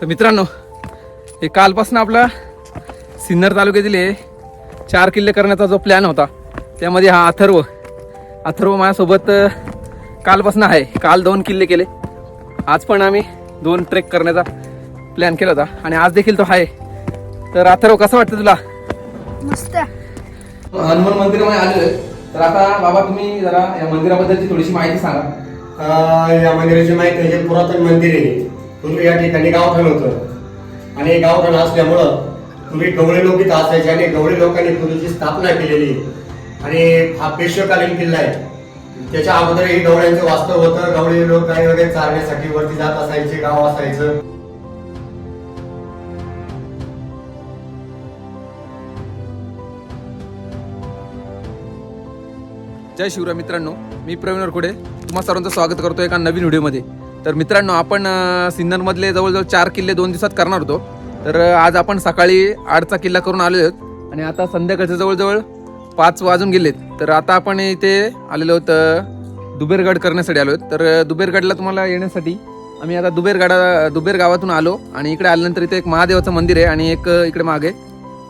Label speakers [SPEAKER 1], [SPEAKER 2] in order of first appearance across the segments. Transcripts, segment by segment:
[SPEAKER 1] तर मित्रांनो हे कालपासून आपला सिन्नर तालुक्यातील हे चार किल्ले करण्याचा जो प्लॅन होता त्यामध्ये हा अथर्व अथर्व माझ्यासोबत कालपासून आहे. काल दोन किल्ले केले. आज पण आम्ही दोन ट्रेक करण्याचा प्लॅन केला होता. आणि आज देखील तो आहे. तर अथर्व कसं वाटतं तुला?
[SPEAKER 2] मस्त.
[SPEAKER 1] हनुमान मंदिरामध्ये आलेलो आहे. तर आता बाबा तुम्ही जरा या मंदिराबद्दलची थोडीशी माहिती सांगा.
[SPEAKER 3] या मंदिराची माहिती हे पुरातन मंदिर आहे. पूर्वी या ठिकाणी गावठाण होतं. आणि हे गावठाण असल्यामुळं पूर्वी गवळे लोक इथं असायचे आणि गवळे लोकांनी पूर्वीची स्थापना केलेली. आणि हा पेशवेकालीन किल्ला आहे. त्याच्या अगोदरही गवळ्यांचं वास्तव होतं. गवळे लोक काही वगैरे चारण्यासाठी वरती जात असायचे गाव असायचं.
[SPEAKER 1] जय शिवराय मित्रांनो मी प्रवीण वरकुडे तुम्हा सर्वांचं स्वागत करतो एका नवीन व्हिडिओमध्ये. तर मित्रांनो आपण सिन्नरमधले जवळजवळ चार किल्ले दोन दिवसात करणार होतो. तर आज आपण सकाळी आठचा किल्ला करून आलेलो आहोत. आणि आता संध्याकाळचे जवळजवळ पाच वाजून गेलेत. तर आता आपण इथे आलेलो आहोत दुबेरगड करण्यासाठी आलो आहोत. तर दुबेरगडला तुम्हाला येण्यासाठी आम्ही आता दुबेरगडा दुबेर गावातून आलो. आणि इकडे आल्यानंतर इथे एक महादेवाचं मंदिर आहे आणि एक इकडे मागे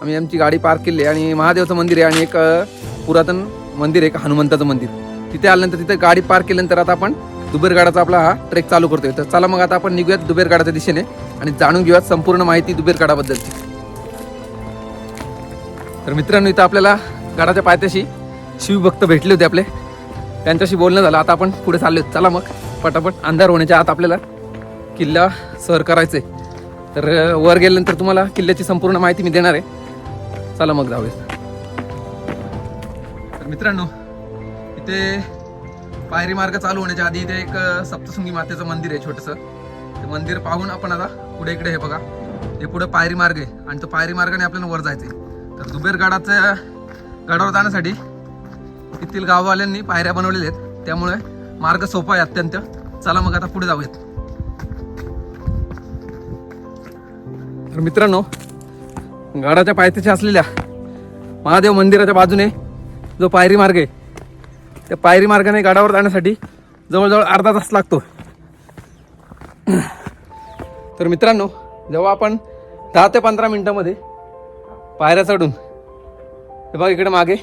[SPEAKER 1] आम्ही आमची गाडी पार्क केली आहे. आणि महादेवाचं मंदिर आहे आणि एक पुरातन मंदिर आहे एक हनुमंताचं मंदिर. तिथे आल्यानंतर तिथे गाडी पार्क केल्यानंतर आता आपण दुबेरगाडाचा आपला हा ट्रेक चालू करतोय. तर चला मग आता आपण निघूयात दुबेरगाडाच्या दिशेने आणि जाणून घेऊयात संपूर्ण माहिती दुबेरगाडाबद्दल तर मित्रांनो इथं आपल्याला गडाच्या पायथ्याशी शिवभक्त भेटले होते आपले. त्यांच्याशी बोलणं झालं. आता आपण पुढे चाललो चला मग पटापट अंधार होण्याच्या आत आपल्याला किल्ला सर करायचंय. तर वर गेल्यानंतर तुम्हाला किल्ल्याची संपूर्ण माहिती मी देणार आहे. चला मग जाऊया तर मित्रांनो इथे पायरी मार्ग चालू होण्याच्या आधी इथे एक सप्तशृंगी मातेचं मंदिर आहे छोटंसं. ते मंदिर पाहून आपण आता पुढे इकडे हे बघा. हे पुढे पायरी मार्ग आहे आणि तो पायरी मार्गाने आपल्याला वर जायचं आहे तर दुबेर गडाच्या गडावर जाण्यासाठी येथील गाववाल्यांनी पायऱ्या बनवलेल्या आहेत. त्यामुळे मार्ग सोपा आहे अत्यंत. चला मग आता पुढे जाऊयात. तर मित्रांनो गडाच्या पायथ्याशी असलेल्या महादेव मंदिराच्या बाजूने जो पायरी मार्ग आहे त्या पायरी मार्गाने गडावर जाण्यासाठी जवळजवळ अर्धा तास लागतो. तर मित्रांनो जेव्हा आपण दहा ते पंधरा मिनटामध्ये पायऱ्या चढून हे बघा इकडे मागे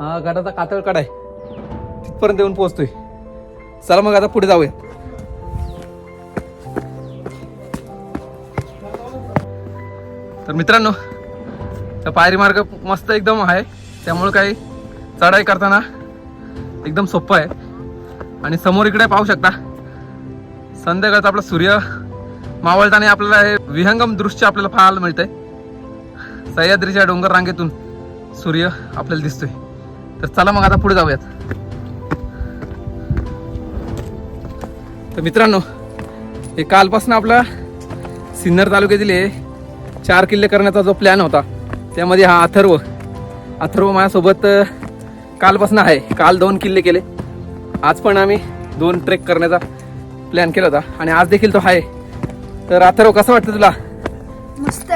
[SPEAKER 1] हा गडाचा कातळ कडाय आहे तिथपर्यंत येऊन पोहोचतोय. चला मग आता पुढे जाऊया तर मित्रांनो तर पायरी मार्ग मस्त एकदम आहे. त्यामुळे काही चढाई करताना एकदम सोपं आहे. आणि समोर इकडे पाहू शकता. संध्याकाळचा आपला सूर्य मावळताना आपल्याला हे विहंगम दृश्य आपल्याला पाहायला मिळतंय. सह्याद्रीच्या डोंगर रांगेतून सूर्य आपल्याला दिसतोय. तर चला मग आता पुढे जाऊयात. तर मित्रांनो हे कालपासून आपला सिन्नर तालुक्यातील चार किल्ले करण्याचा जो प्लॅन होता त्यामध्ये हा अथर्व अथर्व माझ्यासोबत कालपासून आहे. काल दोन किल्ले केले. आज पण आम्ही दोन ट्रेक करण्याचा प्लॅन केला होता. आणि आज देखील तो आहे. तर अथर्व कसं वाटतं तुला?
[SPEAKER 2] मस्त.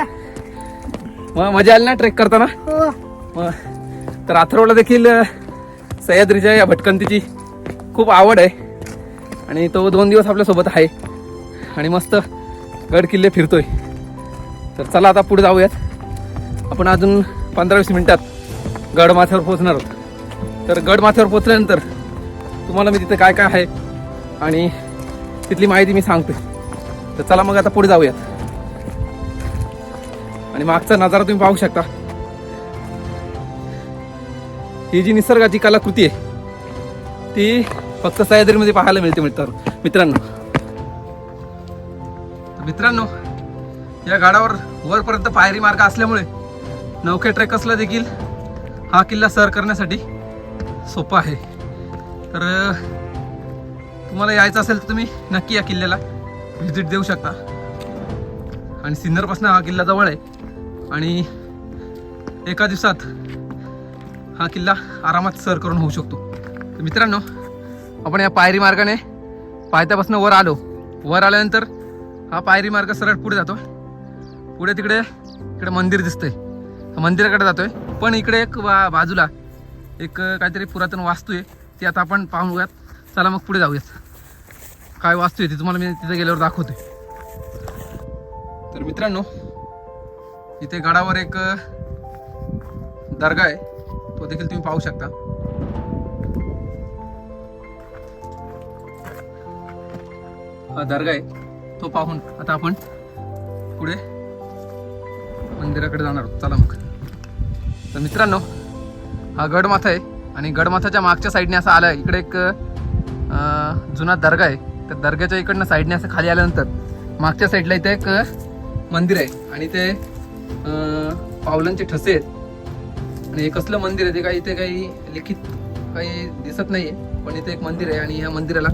[SPEAKER 1] मग मजा आली ना ट्रेक करताना?
[SPEAKER 2] हो.
[SPEAKER 1] मग तर अथर्वला देखील सह्याद्रीच्या या भटकंतीची खूप आवड आहे. आणि तो दोन दिवस आपल्यासोबत आहे. आणि मस्त गड किल्ले फिरतोय. तर चला आता पुढे जाऊयात. आपण अजून पंधरा वीस मिनिटात गडमाथ्यावर पोहोचणार आहोत. तर गडमाथ्यावर पोचल्यानंतर तुम्हाला मी तिथं काय काय आहे आणि तिथली माहिती मी सांगते तर चला मग आता पुढे जाऊयात. आणि मागचा नजारा तुम्ही पाहू शकता. ही जी निसर्गाची कलाकृती आहे ती फक्त सह्याद्रीमध्ये पाहायला मिळते मित्र मित्रांनो. मित्रांनो या गडावर वरपर्यंत पायरी मार्ग असल्यामुळे नौके ट्रेकर्सला देखील हा किल्ला सर करण्यासाठी सोपं आहे. तर तुम्हाला यायचं असेल तर तुम्ही नक्की या किल्ल्याला. व्हिजिट देऊ शकता. आणि सिन्नरपासून हा किल्ला जवळ आहे. आणि एका दिवसात हा किल्ला आरामात सर करून होऊ शकतो. तर मित्रांनो आपण या पायरी मार्गाने पायथ्यापासून वर आलो. वर आल्यानंतर हा पायरी मार्ग सरळ पुढे जातो. पुढे तिकडे इकडे मंदिर दिसतंय. मंदिराकडे जातोय. पण इकडे एक बा बाजूला एक काहीतरी पुरातन वास्तू आहे ती आता आपण पाहूयात चला मग पुढे जाऊयात. काय वास्तू आहे ती तुम्हाला मी तिथे गेल्यावर दाखवते तर मित्रांनो इथे गडावर एक दर्गा आहे. तो देखील तुम्ही पाहू शकता. हा दर्गा आहे. तो पाहून आता आपण पुढे मंदिराकडे जाणार आहोत. चला मग. तर मित्रांनो हा गडमाथा आहे. आणि गडमाथाच्या मागच्या साईडने असं आलं इकडे एक जुना दर्गा आहे. त्या दर्ग्याच्या इकडनं साईडने असं खाली आल्यानंतर मागच्या साईडला इथे एक मंदिर आहे. आणि ते पावलांचे ठसे आहेत. आणि हे कसलं मंदिर आहे ते काही इथे काही लिखित काही दिसत नाहीये. पण इथे एक मंदिर आहे आणि ह्या मंदिराला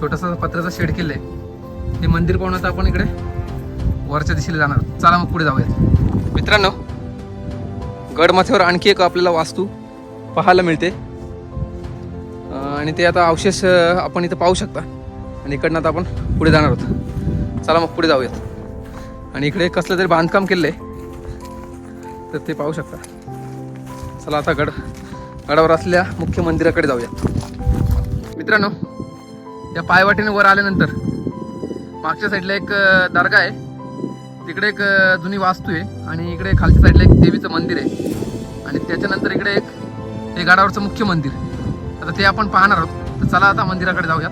[SPEAKER 1] छोटासा पत्राचा शेड केलं आहे हे मंदिर पाहून आता आपण इकडे वरच्या दिशेला जाणार चला मग पुढे जाऊयात. मित्रांनो गडमाथ्यावर आणखी एक आपल्याला वास्तू पाहायला मिळते. आणि ते आता अवशेष आपण इथं पाहू शकता. आणि इकडनं आता आपण पुढे जाणार आहोत. चला मग पुढे जाऊयात. आणि इकडे कसलं तरी बांधकाम केलं आहे तर ते पाहू शकता. चला आता गड गडावर असल्या मुख्य मंदिराकडे जाऊयात. मित्रांनो या पायवाटेने वर आल्यानंतर मागच्या साईडला एक दर्गा आहे. तिकडे एक जुनी वास्तू आहे. आणि इकडे खालच्या साईडला एक देवीचं मंदिर आहे. आणि त्याच्यानंतर इकडे एक हे गडावरचं मुख्य मंदिर. आता ते आपण पाहणार आहोत. तर चला आता मंदिराकडे जाऊयात.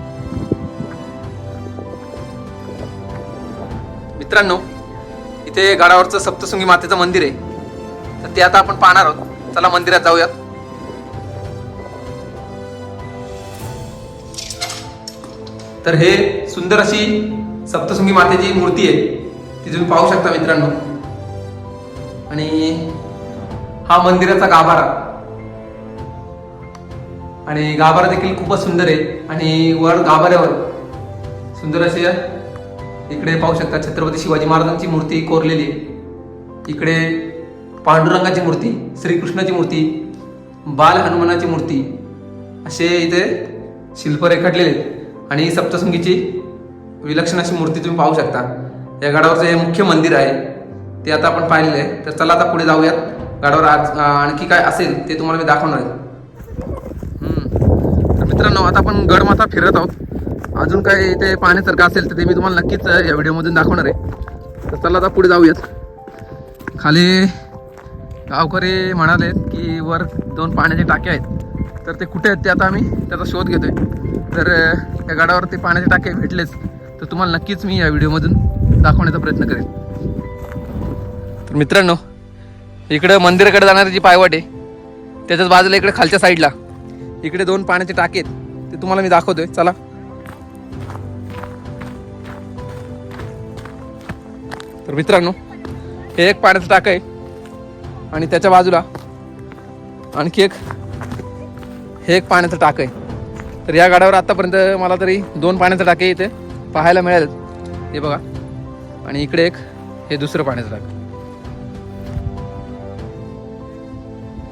[SPEAKER 1] मित्रांनो इथे गडावरचं सप्तशृंगी मातेचं मंदिर आहे. तर ते आता आपण पाहणार आहोत. चला मंदिरात जाऊयात. तर हे सुंदर अशी सप्तशृंगी मातेची मूर्ती आहे. ती तुम्ही पाहू शकता मित्रांनो. आणि हा मंदिराचा गाभारा. आणि गाभारा देखील खूपच सुंदर आहे. आणि वर गाभाऱ्यावर सुंदर असे इकडे पाहू शकता छत्रपती शिवाजी महाराजांची मूर्ती कोरलेली आहे. इकडे पांडुरंगाची मूर्ती श्रीकृष्णाची मूर्ती बाल हनुमानाची मूर्ती असे इथे शिल्प रेखाटलेले आहेत. आणि सप्तशृंगीची विलक्षण अशी मूर्ती तुम्ही पाहू शकता. या गडावरचं हे मुख्य मंदिर आहे ते आता आपण पाहिलेलं आहे. तर चला आता पुढे जाऊयात. गडावर आज आणखी काय असेल ते तुम्हाला मी दाखवणार आहे. मित्रांनो आता आपण गडमाथा फिरत आहोत. अजून काही इथे पाहण्यासारखं असेल तर ते मी तुम्हाला नक्कीच या व्हिडिओमधून दाखवणार आहे. तर चला आता पुढे जाऊयात. खाली गावकरी म्हणाले की वर दोन पाण्याचे टाके आहेत. तर ते कुठे आहेत ते आता आम्ही त्याचा शोध घेतोय. तर त्या गडावर ते पाण्याचे टाके भेटलेच तर तुम्हाला नक्कीच मी या व्हिडिओमधून दाखवण्याचा प्रयत्न करेन. तर मित्रांनो इकडं मंदिराकडे जाणारी जी पायवाट आहे त्याच्याच बाजूला इकडे खालच्या साईडला इकडे दोन पाण्याचे टाके आहेत. ते तुम्हाला मी दाखवतोय. चला. तर मित्रांनो हे एक पाण्याचं टाकं आहे. आणि त्याच्या बाजूला आणखी एक हे एक पाण्याचं टाकं आहे. तर या गाड्यावर आतापर्यंत मला तरी दोन पाण्याचे टाके इथे पाहायला मिळाले हे बघा. आणि इकडे एक हे दुसरं पाण्याचं टाकं.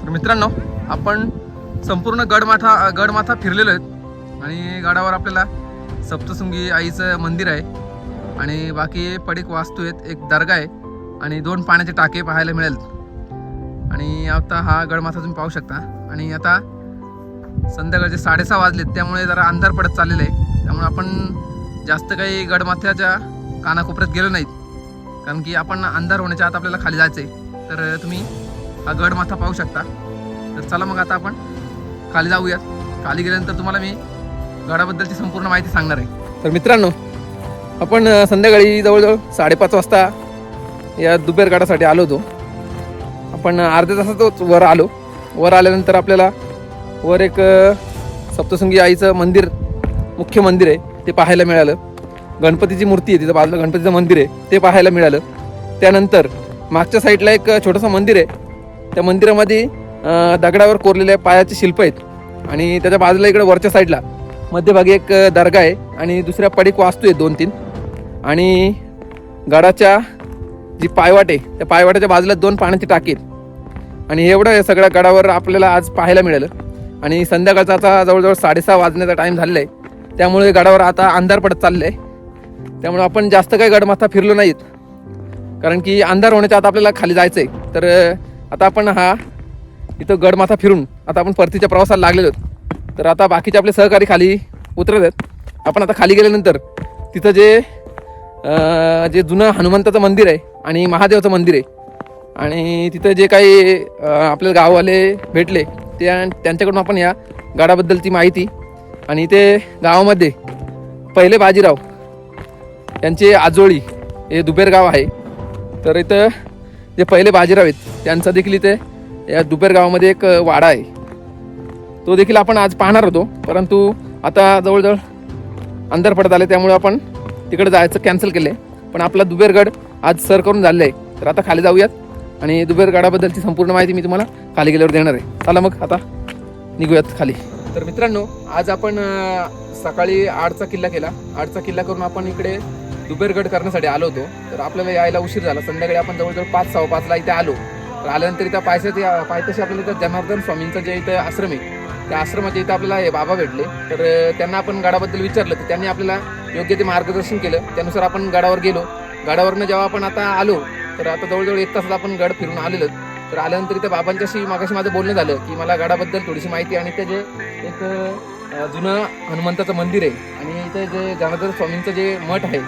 [SPEAKER 1] तर मित्रांनो आपण संपूर्ण गडमाथा गडमाथा फिरलेलो आहेत. आणि गडावर आपल्याला सप्तशृंगी आईचं मंदिर आहे. आणि बाकी पडीक वास्तू आहेत एक दर्गा आहे. आणि दोन पाण्याचे टाके पाहायला मिळेल. आणि आता हा गडमाथा तुम्ही पाहू शकता. आणि आता संध्याकाळचे साडेसहा वाजलेत त्यामुळे जरा अंधार पडत चाललेलं आहे. त्यामुळे आपण जास्त काही गडमाथ्याच्या कानाकोपऱ्यात गेलो नाहीत. कारण की आपण अंधार होण्याच्या आत आपल्याला खाली जायचं आहे तर तुम्ही हा गडमाथा पाहू शकता. तर चला मग आता आपण खाली जाऊयात. खाली गेल्यानंतर तुम्हाला मी गडाबद्दलची संपूर्ण माहिती सांगणार आहे. तर मित्रांनो आपण संध्याकाळी जवळजवळ साडेपाच वाजता या दुबेर गडासाठी आलो होतो. आपण अर्ध्या तासातच वर आलो. वर आल्यानंतर आपल्याला वर एक सप्तसंगी सप्तशृंगी आईचं मंदिर मुख्य मंदिर आहे ते पाहायला मिळालं. गणपतीची मूर्ती आहे तिथं बाजूला गणपतीचं मंदिर आहे ते पाहायला मिळालं. त्यानंतर मागच्या साईडला एक छोटंसं मंदिर आहे. त्या मंदिरामध्ये दगडावर कोरलेल्या पायाचे शिल्प आहेत. आणि त्याच्या बाजूला इकडे वरच्या साईडला मध्यभागी एक दर्गा आहे आणि दुसऱ्या पडीक वास्तू आहेत दोन तीन आणि गडाच्या जी पायवाट आहे त्या पायवाट्याच्या बाजूला दोन पाण्याची टाकी आहेत. आणि एवढं या सगळ्या गडावर आपल्याला आज पाहायला मिळालं. आणि संध्याकाळचा आता जवळजवळ साडेसहा वाजण्याचा टाईम झालेला आहे. त्यामुळे गडावर आता अंधार पडत चाललं आहे. त्यामुळे आपण जास्त काही गडमाथा फिरलो नाहीत. कारण की अंधार होण्याच्या आता आपल्याला खाली जायचं आहे तर आता आपण हा इथं गडमाथा फिरून आता आपण परतीच्या प्रवासाला लागलेलो आहोत. तर आता बाकीचे आपले सहकारी खाली उतरत आहेत. आपण आता खाली गेल्यानंतर तिथं जे जे जुनं हनुमंताचं मंदिर आहे आणि महादेवाचं मंदिर आहे. आणि तिथं जे काही आपल्याला गाववाले भेटले त्या त्यांच्याकडून आपण या गडाबद्दलची माहिती आणि इथे गावामध्ये पहिले बाजीराव यांचे आजोळी हे दुबेर गाव आहे. तर इथं जे पहिले बाजीराव आहेत त्यांचा देखील इथे या दुबेर गावामध्ये एक वाडा आहे. तो देखील आपण आज पाहणार होतो परंतु आता जवळजवळ अंधार पडत आले त्यामुळे आपण तिकडे जायचं कॅन्सल केलं आहे पण आपला दुबेरगड आज सर करून झालेला आहे. तर आता खाली जाऊयात आणि दुबेरगडाबद्दलची संपूर्ण माहिती मी तुम्हाला खाली गेल्यावर देणार आहे. चला मग आता निघूयात खाली. तर मित्रांनो आज आपण सकाळी आठचा किल्ला केला. आठचा किल्ला करून आपण इकडे दुबेरगड करण्यासाठी आलो होतो. तर आपल्याला यायला उशीर झाला. संध्याकाळी आपण जवळजवळ पाच सहा पाचला इथे आलो. आल्यानंतर इथं पायसे पायथ्याशी आपल्याला इथं जनार्दन स्वामींचा जे इथं आश्रम आहे त्या आश्रमाचे इथं आपल्याला हे बाबा भेटले. तर त्यांना आपण गडाबद्दल विचारलं तर त्यांनी आपल्याला योग्य ते मार्गदर्शन केलं. त्यानुसार आपण गडावर गेलो. गडावरनं जेव्हा आपण आता आलो तर आता जवळजवळ एक तासात आपण गड फिरून आलेलो. तर आल्यानंतर इथं बाबांच्याशी मागाशी माझं बोलणं झालं की मला गडाबद्दल थोडीशी माहिती आणि ते जे एक जुनं हनुमंताचं मंदिर आहे आणि इथे जे जनार्दन स्वामींचं जे मठ आहे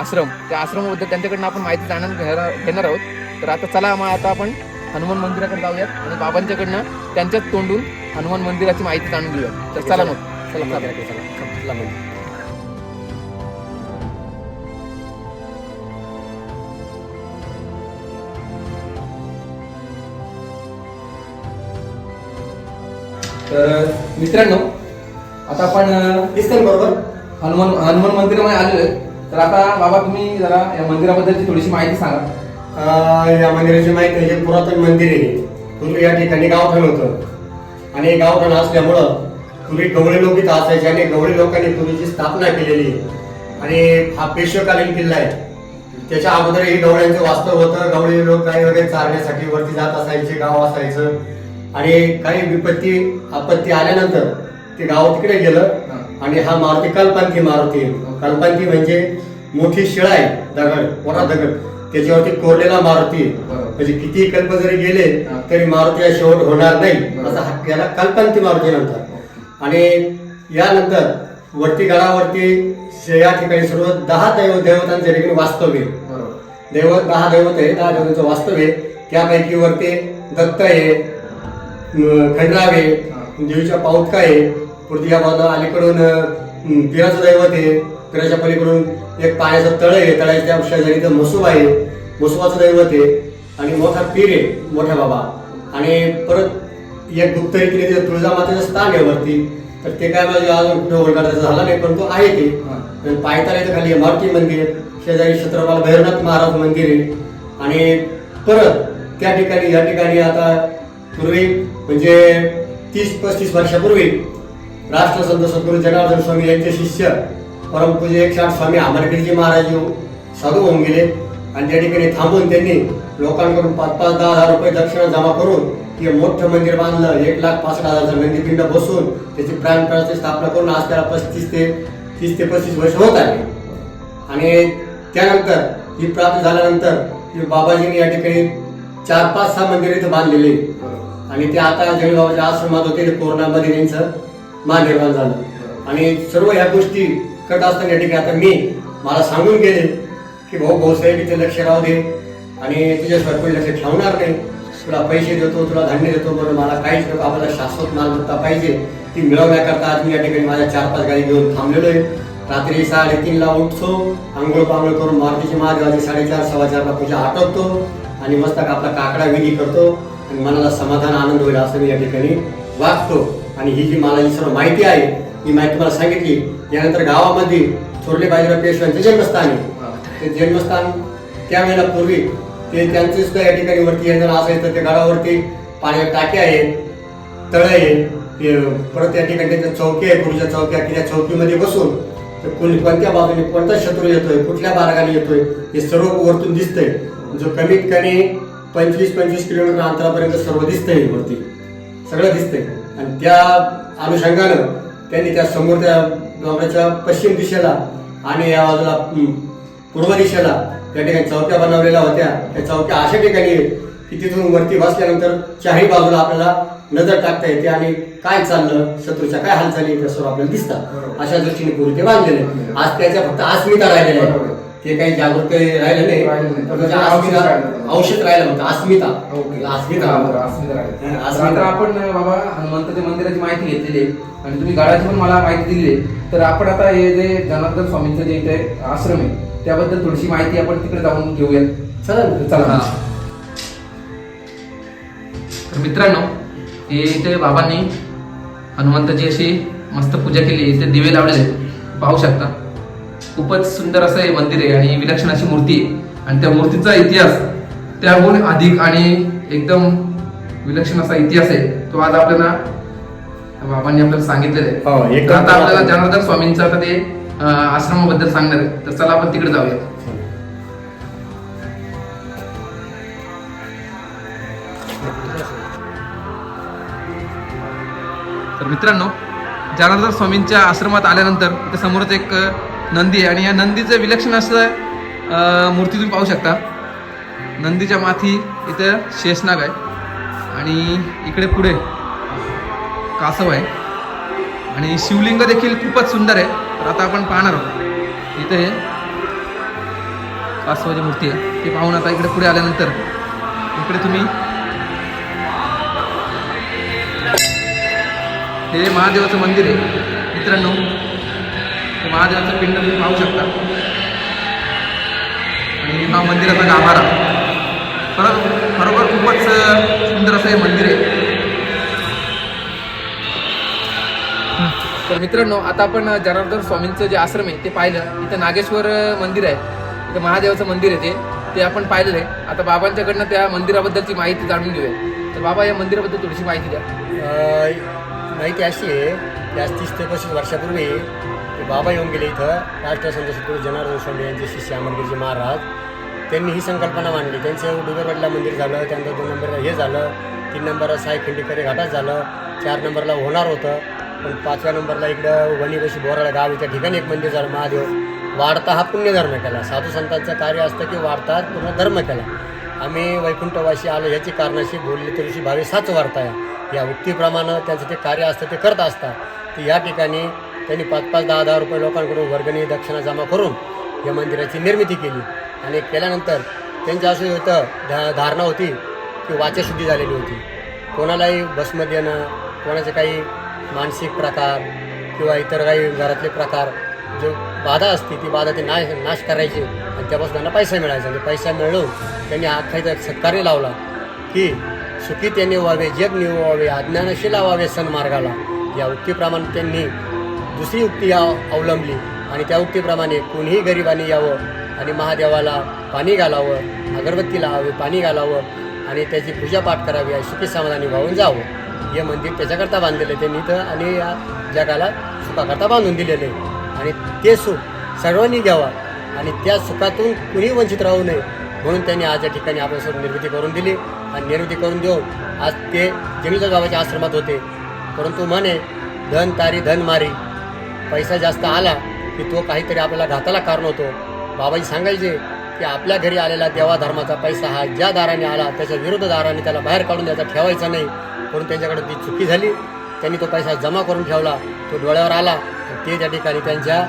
[SPEAKER 1] आश्रम त्या आश्रमाबद्दल त्यांच्याकडनं आपण माहिती जाणून घेणार आहोत. तर आता चला मग आता आपण हनुमान मंदिराकडे जाऊयात आणि बाबांच्याकडनं त्यांच्याच तोंडून हनुमान मंदिराची माहिती जाणून घेऊयात. तर चला मग. चला चला. तर मित्रांनो आता आपण
[SPEAKER 3] दिसतं बरोबर?
[SPEAKER 1] हनुमान हनुमान मंदिरामध्ये आलेलो आहे. तर आता बाबा तुम्ही जरा या मंदिराबद्दलची थोडीशी माहिती सांगा.
[SPEAKER 3] या मंदिराची माहिती हे पुरातन मंदिर आहे. पूर्वी या ठिकाणी गावठाण होतं. आणि गावठाण असल्यामुळं पूर्वी गवळी लोक इथं असायचे आणि गवळी लोकांनी पूर्वीची स्थापना केलेली. आणि हा पेशवकालीन किल्ला आहे. त्याच्या अगोदरही गवळ्यांचं वास्तव होतं. गवळी लोक काही वगैरे चारण्यासाठी वरती जात असायचे गाव असायचं. आणि काही विपत्ती आपत्ती आल्यानंतर ते गाव तिकडे गेलं. आणि हा मारुती कल्पांती मारुती. कल्पांती म्हणजे मोठी शिळा आहे दगड मोठा दगड. त्याच्यावरती कोरलेला मारुती आहे. म्हणजे किती कल्प जरी गेले. तरी मारुतीला शेवट होणार नाही. असा याला कल्पांती मारुती म्हणतात आणि यानंतर वरती गडावरती या ठिकाणी सर्व दहा देव देवतांचे ठिकाणी वास्तव्य आहे. दैवत दहा दैवत आहे दहा देवतांचं वास्तव आहे त्यापैकी वरती दत्त आहे खंडराव आहे. देवीच्या पाऊटका आहे पुढची या बाजूला अलीकडून अं, पिराचं दैवत आहे पिराच्या पलीकडून एक पाण्याचं तळ आहे तळ्याच्या शेजारी इथं मसुबा आहे. मसुबाचं दैवत आहे आणि मोठा पीर आहे मोठा बाबा. आणि परत एक गुप्त रीतीने तिथं तुळजामातेचं स्थान आहे वरती. तर ते काय म्हणजे अजून कुठे ओळखायचं झालं नाही पण तो आहे ते. पायथ्याला इथं खाली मारुती मंदिर शेजारी छत्रपाल भैरवनाथ महाराज मंदिर आहे. आणि परत त्या ठिकाणी या ठिकाणी आता पूर्वी म्हणजे तीस पस्तीस वर्षापूर्वी राष्ट्रसंत सद्गुरू जनार्दन स्वामी यांचे शिष्य परमपूज्य एकशे स्वामी आंबेडकरजी महाराज येऊन साधू होऊन गेले. आणि त्या ठिकाणी थांबून त्यांनी लोकांकडून पाच पाच दहा हजार रुपये दक्षिणा जमा करून ते मोठं मंदिर बांधलं. एक लाख पासष्ट हजारचं नंदीपिंड बसून त्याची प्राणप्रणाची स्थापना करून आज त्याला पस्तीस ते तीस ते पस्तीस वर्ष होत आहे आणि त्यानंतर ही प्राप्त झाल्यानंतर ही बाबाजींनी या ठिकाणी चार पाच सहा मंदिर इथं बांधलेली. आणि ते आता जळगावच्या आश्रमात होते. ते कोरोनामध्ये त्यांचं मान निर्माण झालं. आणि सर्व ह्या गोष्टी करत असताना या ठिकाणी आता मी मला सांगून गेले की भाऊ भाऊसाहेब इथे लक्ष राहू दे आणि तुझ्या कोणी लक्ष ठेवणार नाही. तुला पैसे देतो तुला धान्य देतो बरं मला काहीच नको. आपल्याला शाश्वत मालमत्ता पाहिजे. ती मिळवण्याकरता आज मी या ठिकाणी माझ्या चार पाच गाडी घेऊन थांबलेलो आहे. रात्री साडेतीनला उठतो आंघोळ पांघोळ करून मारुतीची महादेवाची साडेचार सव्वा चारला पूजा आटवतो आणि मस्त आपला काकडा विधी करतो आणि मनाला समाधान आनंद होईल असं मी या ठिकाणी वागतो. आणि ही जी मला जी सर्व माहिती आहे ही माहिती मला सांगितली यानंतर गावामध्ये थोरले बाजीराव पेशव्यांचे जन्मस्थान आहे. ते जन्मस्थान त्यावेळेला पूर्वी ते त्यांचे सुद्धा या ठिकाणी वरती यंत्रणा असायचं त्या गडावरती पाण्याच्या टाक्या आहेत तळ आहे परत त्या ठिकाणी त्यांच्या चौकी आहे पूर्वीच्या चौक्या की त्या चौकीमध्ये बसून ते कोणी कोणत्या बाजूने कोणता शत्रू येतोय कुठल्या मार्गाने येतोय हे सर्व वरतून दिसतंय. जो कमीत कमी पंचवीस पंचवीस किलोमीटर अंतरापर्यंत सर्व दिसतंय वरती. सगळं दिसतंय. आणि त्या अनुषंगानं त्यांनी त्या समोर त्या डोंगराच्या पश्चिम दिशेला आणि या बाजूला पूर्व दिशेला त्या ठिकाणी चौक्या बनवलेल्या होत्या त्या चौक्या अशा ठिकाणी की तिथून वरती बसल्यानंतर चारही बाजूला आपल्याला नजर टाकता येते आणि काय चाललं शत्रूच्या काय हालचाली त्या सर्व आपल्याला दिसतात. अशा दृष्टीने पूर्वी ते बांधलेले. आज त्याच्या फक्त अस्मिता राहिलेल्या आहे ते काही जागृत राहिलं नाही.
[SPEAKER 1] राहिलं नाही.
[SPEAKER 3] म्हणजे
[SPEAKER 1] तर औषध
[SPEAKER 3] अस्मिता-
[SPEAKER 1] राहिलं.
[SPEAKER 3] फक्त अस्मिता.
[SPEAKER 1] ओके.
[SPEAKER 3] अस्मिता.
[SPEAKER 1] आपण बाबा हनुमंताच्या मंदिराची माहिती घेतलेली आहे. आणि तुम्ही गडाची पण मला माहिती दिली आहे. तर आपण आता हे जे जनार्दन स्वामींचं जे इथे आश्रम आहे त्याबद्दल थोडीशी माहिती आपण तिकडे जाऊन घेऊया
[SPEAKER 3] चला.
[SPEAKER 1] चला. तर मित्रांनो हे इथे बाबांनी हनुमंताची अशी मस्त पूजा केली. इथे दिवे लावलेले आहेत. पाहू शकता. खूपच सुंदर असं हे मंदिर आहे आणि विलक्षण अशी मूर्ती आहे. आणि त्या मूर्तीचा इतिहास त्याहून अधिक आणि एकदम विलक्षण असा इतिहास आहे. तो आज आपल्याला बाबांनी आपल्याला सांगितलेला आहे.
[SPEAKER 3] हो,
[SPEAKER 1] तर आता आपल्याला जनार्दन स्वामींचं आता ते आश्रमाबद्दल सांगणार आहे. तर चला आपण तिकडे जाऊया. तर मित्रांनो जनार्दन स्वामींच्या आश्रमात आल्यानंतर इथे समोरच एक नंदी आहे. आणि या नंदीचं विलक्षण असं मूर्ती तुम्ही पाहू शकता. नंदीच्या माथी इथं शेषनाग आहे. आणि इकडे पुढे कासव आहे. आणि शिवलिंग देखील खूपच सुंदर आहे. तर आता आपण पाहणार आहोत. इथे कासवाची मूर्ती आहे. ती पाहून आता इकडे पुढे आल्यानंतर इकडे तुम्ही हे महादेवाचं मंदिर आहे. मित्रांनो महादेवाचं पिंड तुम्ही पाहू शकता. आणि हा मंदिराचा गाभारा. खरं खरोखर खूपच सुंदर असं हे मंदिर आहे. तर मित्रांनो आता आपण जनार्दन स्वामींचं जे आश्रम आहे ते पाहिलं. इथं नागेश्वर मंदिर आहे. इथं महादेवाचं मंदिर आहे ते. ते आपण पाहिलेलं आहे. आता बाबांच्याकडनं त्या मंदिराबद्दलची माहिती जाणून घेऊया. तर बाबा या मंदिराबद्दल थोडीशी माहिती द्या.
[SPEAKER 3] माहिती अशी आहे. की आज तीस ते पस्तीस वर्षापूर्वी बाबा येऊन गेले इथं. राष्ट्रसंत सद्गुरू जनार्दन स्वामी यांचे शिष्य अमरगिरीचे महाराज. त्यांनी ही संकल्पना मांडली. त्यांचं डुगरगडला मंदिर झालं त्यानंतर दोन नंबरला हे झालं तीन नंबरला साई खिंडीकरी घाटात झालं चार नंबरला होणार होतं. पण पाचव्या नंबरला इकडं वणीवशी बोराळा गाव त्या ठिकाणी एक मंदिर झालं महादेव. वाढता हा पुण्यधर्म केला. साधू संतांचं कार्य असतं की वाढतात पूर्ण धर्म केला. आम्ही वैकुंठवासी आलो ह्याची कारणाशी बोलले तरीशी भावे साच वाढताय. या उक्तीप्रमाणे त्यांचं ते कार्य असतं ते करत असतात. तर या ठिकाणी त्यांनी पाच पाच दहा दहा रुपये लोकांकडून वर्गणी दक्षिणा जमा करून या मंदिराची निर्मिती केली. आणि केल्यानंतर त्यांचं असं होतं धा धारणा होती की वाचशुद्धी झालेली होती. कोणालाही बसमध्ये येणं कोणाचे काही मानसिक प्रकार किंवा इतर काही घरातले प्रकार जो बाधा असते ती बाधा ते नाश नाश करायची आणि त्यापासून त्यांना पैसा मिळायचा. आणि पैसा मिळवून त्यांनी आखायचा सत्कार्य लावला की सुखी त्यांनी व्हावे जग निववावे अज्ञानशील व्हावे सन्मार्गाला. या उक्तीप्रमाणे त्यांनी दुसरी उक्ती अव- अवलंबली आणि त्या उक्तीप्रमाणे कोणीही गरिबांनी यावं आणि महादेवाला पाणी घालावं अगरबत्ती लावावी पाणी घालावं आणि त्याची पूजापाठ करावी आणि सुखी समाधानी वाहून जावं. हे मंदिर त्याच्याकरता बांधलेलं आहे. त्यांनी तर आणि या जगाला सुखाकरता बांधून दिलेलं आहे. आणि ते सुख सर्वांनी घ्यावा आणि त्या सुखातून कुणी वंचित राहू नये म्हणून त्यांनी आज या ठिकाणी आपल्यासोबत निर्मिती करून दिली. आणि निर्मिती करून देऊन आज ते जंगलीच्या गावाच्या आश्रमात होते. परंतु म्हणे धन तारी धन मारी पैसा जास्त आला की तो काहीतरी आपल्याला घाताला कारण होतो. बाबाजी सांगायचे की आपल्या घरी आलेला देवा धर्माचा पैसा हा ज्या दाराने आला त्याच्या विरुद्ध दाराने त्याला बाहेर काढून द्यायचा ठेवायचा नाही. म्हणून त्यांच्याकडे ती चुकी झाली. त्यांनी तो पैसा जमा करून ठेवला. तो डोळ्यावर आला. तर ते त्या ठिकाणी त्यांच्या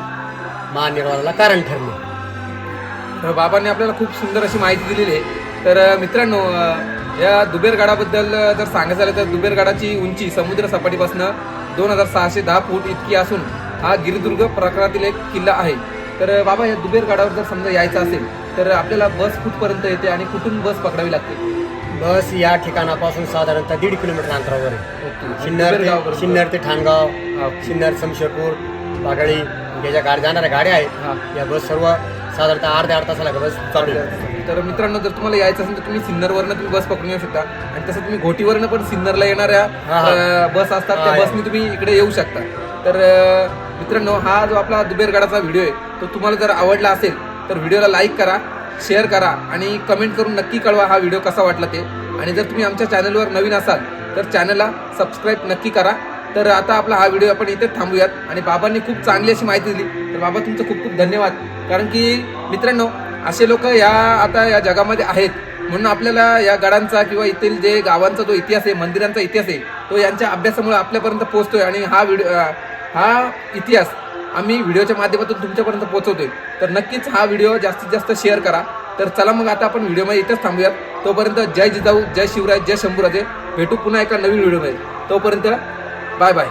[SPEAKER 3] महानिर्वाणाला कारण ठरले.
[SPEAKER 1] तर बाबांनी आपल्याला खूप सुंदर अशी माहिती दिलेली आहे. तर मित्रांनो या दुबेरगडाबद्दल गडाबद्दल जर सांगायचं झालं तर दुबेरगडाची उंची समुद्र सपाटीपासून दोन हजार सहाशे दहा फूट इतकी असून हा गिरिदुर्ग प्रकारातील एक किल्ला आहे तर बाबा या दुबेरगडावर जर समजा यायचं असेल तर आपल्याला बस कुठपर्यंत येते आणि कुठून बस पकडावी लागते
[SPEAKER 3] बस या ठिकाणापासून साधारणतः दीड किलोमीटर अंतरावर आहे. सिन्नर ते
[SPEAKER 1] दुबेरगावपर्यंत.
[SPEAKER 3] सिन्नर ते ठाणगाव. सिन्नर शमशेरपूर बागळी याच्या गाडी जाणाऱ्या गाड्या. आहेत या बस सर्व साधारणतः अर्ध्या आठ तासाला बस चालू आहे.
[SPEAKER 1] तर मित्रांनो जर तुम्हाला यायचं असेल तर तुम्ही सिन्नरवरनं तुम्ही बस पकडून येऊ शकता आणि तसं तुम्ही घोटीवरनं पण सिन्नरला येणाऱ्या बस असतात त्या बसनी तुम्ही इकडे येऊ शकता तर मित्रांनो हा जो आपला दुबेरगडाचा व्हिडिओ आहे तो तुम्हाला जर आवडला असेल तर व्हिडिओला लाईक करा शेअर करा आणि कमेंट करून नक्की कळवा हा व्हिडिओ कसा वाटला ते. आणि जर तुम्ही आमच्या चॅनलवर नवीन असाल तर चॅनलला सबस्क्राईब नक्की करा. तर आता आपला हा व्हिडिओ आपण इथे थांबूयात. आणि बाबांनी खूप चांगली अशी माहिती दिली. तर बाबा तुमचं खूप खूप धन्यवाद. कारण की मित्रांनो असे लोक या आता या जगामध्ये आहेत. म्हणून आपल्याला या गडांचा किंवा येथील जे गावांचा जो इतिहास आहे मंदिरांचा इतिहास आहे तो यांच्या अभ्यासामुळे आपल्यापर्यंत पोहोचतोय. आणि हा व्हिडिओ हा इतिहास आम्ही व्हिडिओच्या माध्यमातून तुमच्यापर्यंत पोहोचवतोय. तर नक्कीच हा व्हिडिओ जास्तीत जास्त शेअर करा. तर चला मग आता आपण व्हिडिओमध्ये इथंच थांबूयात. तोपर्यंत जय जिजाऊ जय शिवराय जय शंभूराजे. भेटू पुन्हा एका नवीन व्हिडिओमध्ये. तोपर्यंत बाय बाय.